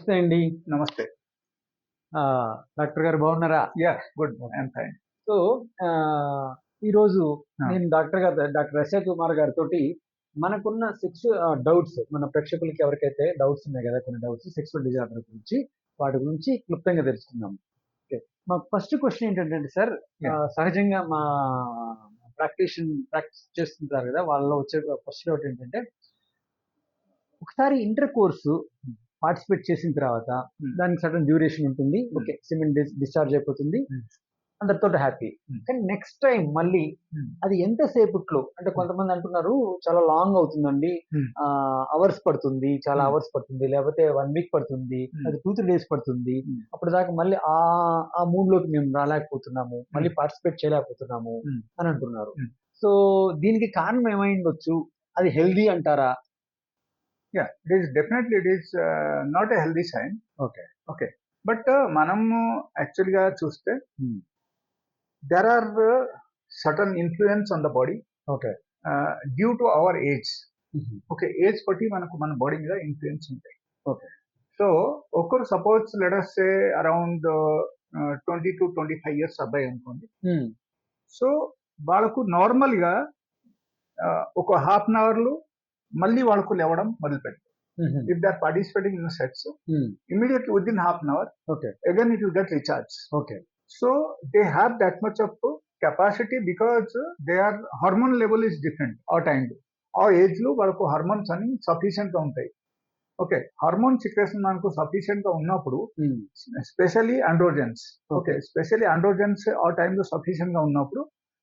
నమస్తే అండి. నమస్తే. డాక్టర్ గారు బాగున్నారా? Yeah good I'm fine so ఈరోజు. నేను డాక్టర్ గారు డాక్టర్ రషా కుమార్ గారితో మనకున్న సెక్స్ డౌట్స్ మన ప్రేక్షకులకి ఎవరికైతే డౌట్స్ ఉన్నాయి కదా కొన్ని డౌట్స్ సెక్సువల్ డిజార్డర్ గురించి వాటి గురించి క్లుప్తంగా తెలుసుకుందాం. ఓకే. మా ఫస్ట్ క్వశ్చన్ ఏంటంటే సార్. సహజంగా మా ప్రాక్టీషన్ ప్రాక్టీస్ చేస్తుంటారు కదా వాళ్ళలో వచ్చే ఫస్ట్ డౌట్ ఏంటంటే ఒకసారి ఇంటర్ కోర్సు పార్టిసిపేట్ చేసిన తర్వాత Hmm. దానికి సడన్ డ్యూరేషన్ ఉంటుంది ఓకే సిమెంట్ డిశ్చార్జ్ అయిపోతుంది Hmm. అందరితో హ్యాపీ Hmm. కానీ నెక్స్ట్ టైం మళ్ళీ Hmm. అది ఎంత సేపట్లో అంటే కొంతమంది అంటున్నారు చాలా లాంగ్ అవుతుందండి Hmm. అవర్స్ పడుతుంది చాలా Hmm. అవర్స్ పడుతుంది లేకపోతే వన్ వీక్ పడుతుంది Hmm. అది టూ త్రీ డేస్ పడుతుంది Hmm. అప్పుడు దాకా మళ్ళీ ఆ ఆ మూడ్లోకి మేము రాలేకపోతున్నాము మళ్ళీ పార్టిసిపేట్ చేయలేకపోతున్నాము Hmm. అని అంటున్నారు Hmm. సో దీనికి కారణం ఏమై ఉండొచ్చు అది హెల్దీ అంటారా yeah it is definitely it is not a healthy sign okay okay but మనము యాక్చువల్గా చూస్తే Hmm. There are certain influence on the body okay due to our age okay age బట్టి మనకు మన బాడీ మీద ఇన్ఫ్లుయెన్స్ ఉంటాయి. Okay. So ఒకరు suppose let us say around twenty to twenty five years అబ్బాయి అనుకోండి. సో వాళ్ళకు నార్మల్గా ఒక హాఫ్ అన్ అవర్లో మళ్ళీ వాళ్ళకు లేవడం మొదలు పెడతారు if they are participating in sets immediately within half an hour okay. Again it will get recharge okay. So they have that much of capacity because they are hormone level is different ఆ టైంలో ఆ ఏజ్లో వాళ్ళకు hormones అని సఫిషియెంట్గా ఉంటాయి. Okay hormone secretion మనకు సఫిషియెంట్గా ఉన్నప్పుడు specially androgens okay. Specially androgens ఆ టైంలో సఫిషియెంట్గా ఉన్నప్పుడు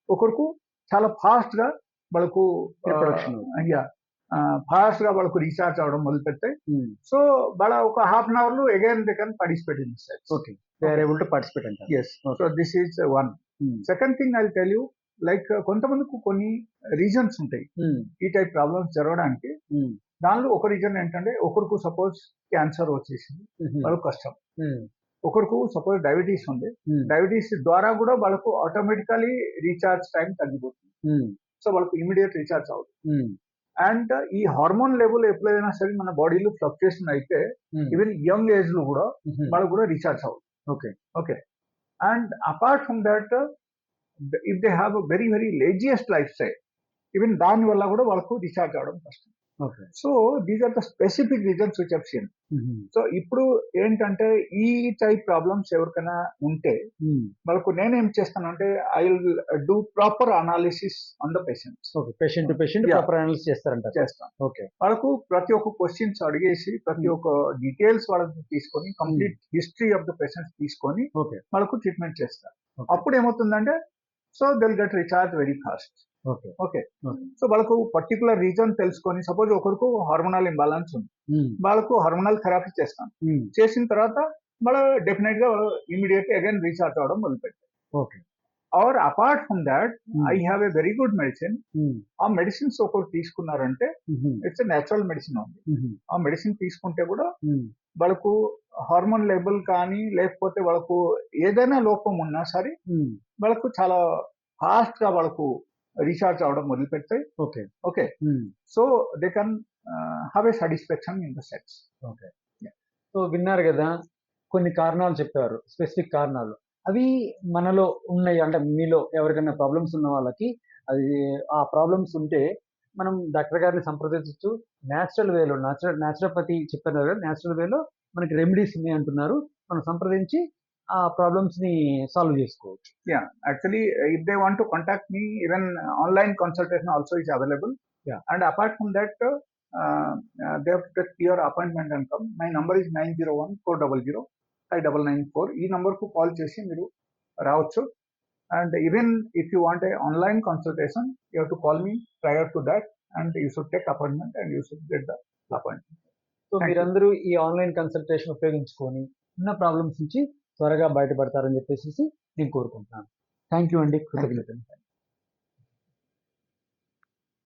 ఒకరికి చాలా ఫాస్ట్గా వాళ్ళకు Reproduction. అయ్యా ఫాస్ట్గా వాళ్ళకు రీఛార్జ్ అవడం మొదలు పెడతాయి సో వాళ్ళ ఒక హాఫ్ అన్ అవర్లో again they can participate in sex okay they are able to participate yes so this is one second thing I tell you like కొంతమందికి కొన్ని రీజన్స్ ఉంటాయి. ఈ టైప్ ప్రాబ్లమ్స్ జరగడానికి దానిలో ఒక రీజన్ ఏంటంటే ఒకరికి సపోజ్ క్యాన్సర్ వచ్చేసింది వాళ్ళకు కష్టం. ఒకరికి సపోజ్ డయాబెటీస్ ఉంది. డయాబెటీస్ ద్వారా కూడా వాళ్ళకు ఆటోమేటికలీ రీఛార్జ్ టైం తగ్గిపోతుంది. సో వాళ్ళకు ఇమీడియట్ రీఛార్జ్ అవుతుంది అండ్ ఈ హార్మోన్ లెవెల్ ఎప్పుడైనా సరే మన బాడీలో ఫ్లక్చుయేషన్ అయితే ఈవెన్ యంగ్ ఏజ్లో కూడా వాళ్ళకు కూడా రీఛార్జ్ అవుతుంది okay okay and apart from that if they have very very laziest life style even దాని వల్ల కూడా వాళ్ళకు రీఛార్జ్ అవడం కష్టం. So these are the specific reasons which have seen so ఇప్పుడు ఏంటంటే ఈ టైప్ ప్రాబ్లమ్స్ ఎవరికైనా ఉంటే వాళ్ళకు నేనేం చేస్తానంటే I will do proper analysis on the patient to patient Yeah. Proper analysis చేస్తారంట చేస్తాను ఓకే. వాళ్ళకు ప్రతి ఒక్క క్వశ్చన్స్ అడిగేసి ప్రతి. ఒక్క డీటెయిల్స్ వాళ్ళకి తీసుకొని complete history of the patients తీసుకొని ఓకే. వాళ్ళకు ట్రీట్మెంట్ చేస్తారు. అప్పుడు ఏమవుతుందంటే so they'll get recharge very fast okay. Okay. Okay. So వాళ్ళకు పర్టికులర్ రీజన్ తెలుసుకొని సపోజ్ ఒకరికి హార్మోనల్ ఇంబాలెన్స్ ఉంది. వాళ్ళకు హార్మోనల్ థెరపీ చేస్తాం చేసిన తర్వాత వాళ్ళు డెఫినెట్గా ఇమీడియట్ అగైన్ రీఛార్జ్ అవడం మొదలు పెట్టారు okay. Or apart from that I have a very good medicine ఆ మెడిసిన్స్ ఒకరు తీసుకున్నారంటే ఇట్స్ నేచురల్ మెడిసిన్ ఉంది ఆ మెడిసిన్ తీసుకుంటే కూడా వాళ్ళకు హార్మోన్ లెవెల్ కానీ లేకపోతే వాళ్ళకు ఏదైనా లోపం ఉన్నా సరే వాళ్ళకు చాలా ఫాస్ట్గా వాళ్ళకు రీఛార్జ్ అవడం మొదలు పెడతాయి okay. Okay so they can have a satisfaction in the sex okay. So విన్నారు కదా కొన్ని కారణాలు చెప్పారు స్పెసిఫిక్ కారణాలు. అవి మనలో ఉన్నాయి అంటే మీలో ఎవరికైనా ప్రాబ్లమ్స్ ఉన్న వాళ్ళకి అది ఆ ప్రాబ్లమ్స్ ఉంటే మనం డాక్టర్ గారిని సంప్రదించవచ్చు న్యాచురల్ వేలో న్యాచురల్ న్యాచురోపతి చెప్పారు కదా న్యాచురల్ వేలో మనకి రెమెడీస్ ఉన్నాయి అంటున్నారు. మనం సంప్రదించి ఆ ప్రాబ్లమ్స్ని సాల్వ్ చేసుకోవచ్చు contact me, even uh, online consultation also is available. Yeah. And apart from that, uh, uh, they have to take your appointment and come. My number is nine zero one four double zero five double nine four ఈ నంబర్కు call చేసి మీరు రావచ్చు and even if you want a online consultation you have to call me prior to that and you should take appointment and you should get the appointment so. మీరందరూ ఈ online consultation ఉపయోగించుకొని ఉన్న problems నుంచి త్వరగా బయటపడతారని చెప్పేసి నేను కోరుకుంటున్నాను. Thank you అండి. కృతజ్ఞతలు.